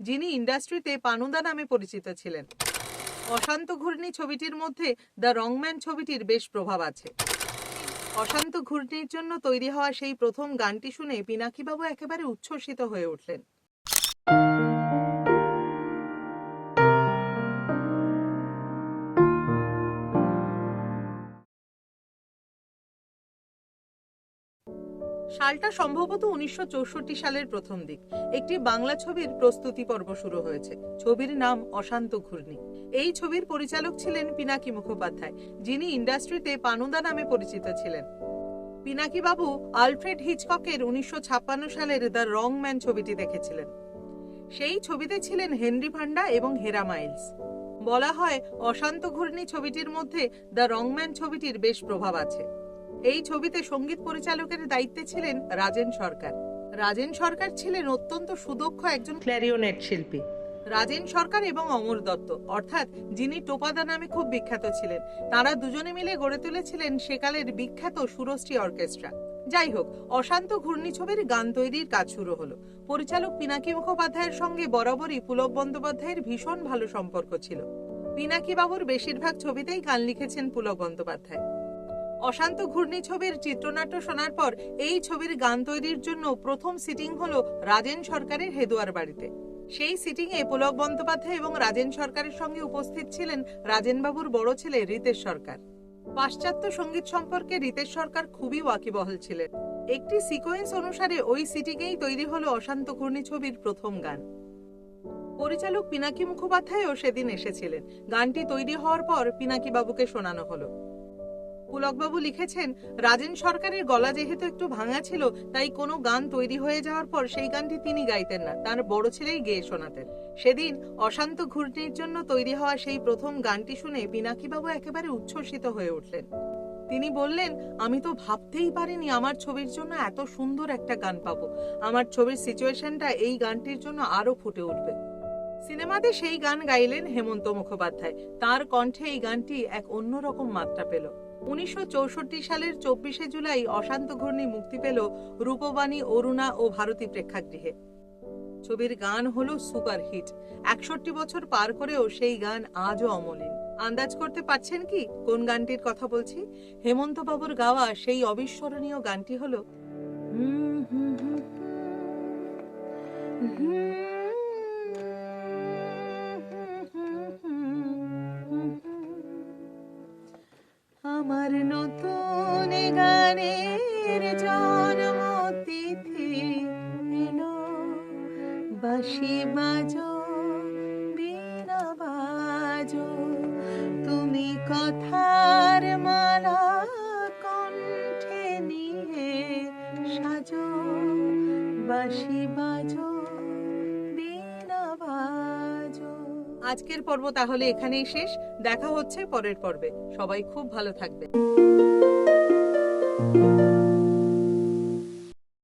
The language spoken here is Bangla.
যিনি ইন্ডাস্ট্রিতে পানুদা নামে পরিচিত ছিলেন। অশান্ত ঘূর্ণি ছবিটির মধ্যে দ্য রংম্যান ছবিটির বেশ প্রভাব আছে। অশান্ত ঘূর্ণির জন্য তৈরি হওয়া সেই প্রথম গানটি শুনে পিনাকিবাবু একেবারে উচ্ছ্বসিত হয়ে উঠলেন। সালটা সম্ভবত উনিশশো চৌষট্টি সালের প্রথম দিক। একটি বাংলা ছবির প্রস্তুতি পর্ব শুরু হয়েছে। ছবির নাম অশান্ত ঘূর্ণি। এই ছবির পরিচালক ছিলেন পিনাকি মুখোপাধ্যায়, যিনি ইন্ডাস্ট্রিতে পানুদা নামে পরিচিত ছিলেন। পিনাকি বাবু আলফ্রেড হিচককের উনিশশো ছাপ্পান্ন সালের দ্য রং ম্যান ছবিটি দেখেছিলেন। সেই ছবিতে ছিলেন হেনরি ভান্ডা এবং হেরা মাইলস। বলা হয় অশান্ত ঘূর্ণি ছবিটির মধ্যে দ্য রংম্যান ছবিটির বেশ প্রভাব আছে। এই ছবিতে সংগীত পরিচালকের দায়িত্বে ছিলেন রাজেন সরকার। রাজেন সরকার ছিলেন অত্যন্ত সুদক্ষ একজন ক্ল্যারিওনেট শিল্পী। রাজেন সরকার এবং অমর দত্ত অর্থাৎ যিনি টোপাদা নামে খুব বিখ্যাত ছিলেন। তারা দুজনে মিলে গড়ে তুলেছিলেন সেকালের বিখ্যাত সুরশ্রী অর্কেস্ট্রা। যাই হোক অশান্ত ঘূর্ণি ছবির গান তৈরির কাজ শুরু হলো। পরিচালক পিনাকি মুখোপাধ্যায়ের সঙ্গে বরাবরই পুলক বন্দ্যোপাধ্যায়ের ভীষণ ভালো সম্পর্ক ছিল। পিনাকি বাবুর বেশিরভাগ ছবিতেই গান লিখেছেন পুলক বন্দ্যোপাধ্যায়। অশান্ত ঘূর্ণি ছবির চিত্রনাট্য শোনার পর এই ছবির গান তৈরির জন্য প্রথম সিটিং হলো রাজেন সরকারের হেদুয়ার বাড়িতে। সেই সিটিং এ পুলক বন্দ্যোপাধ্যায় এবং রাজেন সরকারের সঙ্গে উপস্থিত ছিলেন রাজেনবাবুর বড় ছেলে রিতেশ সরকার। পাশ্চাত্য সংগীত সম্পর্কে রিতেশ সরকার খুবই ওয়াকিবহল ছিলেন। একটি সিকোয়েন্স অনুসারে ওই সিটিংয়েই তৈরি হলো অশান্ত ঘূর্ণি ছবির প্রথম গান। পরিচালক পিনাকি মুখোপাধ্যায়ও সেদিন এসেছিলেন। গানটি তৈরি হওয়ার পর পিনাকি বাবুকে শোনানো হলো। পুলকবাবু লিখেছেন, রাজেন সরকারের গলা যেহেতু একটু ভাঙা ছিল, তাই কোনো গান তৈরি হয়ে যাওয়ার পর সেই গানটি তিনি গাইতেন না। তার বড় ছেলেই গেয়ে শোনাতেন। সেদিন অশান্ত ঘূর্ণির জন্য তৈরি হওয়া সেই প্রথম গানটি শুনে পিনাকিবাবু একেবারে উচ্ছ্বসিত হয়ে উঠলেন। তিনি বললেন, আমি তো ভাবতেই পারিনি আমার ছবির জন্য এত সুন্দর একটা গান পাবো। আমার ছবির সিচুয়েশনটা এই গানটির জন্য আরও ফুটে উঠবে। সিনেমাতে সেই গান গাইলেন হেমন্ত মুখোপাধ্যায়। তার কণ্ঠে এই গানটি এক অন্যরকম মাত্রা পেল। উনিশশো চৌষট্টি সালের চব্বিশে জুলাই অশান্ত ঘূর্ণি মুক্তি পেল রূপবাণী, অরুণা ও ভারতী প্রেক্ষাগৃহে। ছবির গান হলো সুপার হিট একষট্টি বছর পার করেও সেই গান আজও অমলিন। আন্দাজ করতে পারছেন কি? কোন গানটির কথা বলছি? হেমন্ত বাবুর গাওয়া সেই অবিস্মরণীয় গানটি হলো হুম হুম হুম আমার নতুন গানের জন্ম তিথি এলো। বাঁশি বাজো, বীণা বাজো, তুমি কথার মালা কণ্ঠে নিয়ে সাজো। বাঁশি বাজো আজকের পর্ব তাহলে এখানেই শেষ। দেখা হচ্ছে পরের পর্বে। সবাই খুব ভালো থাকবে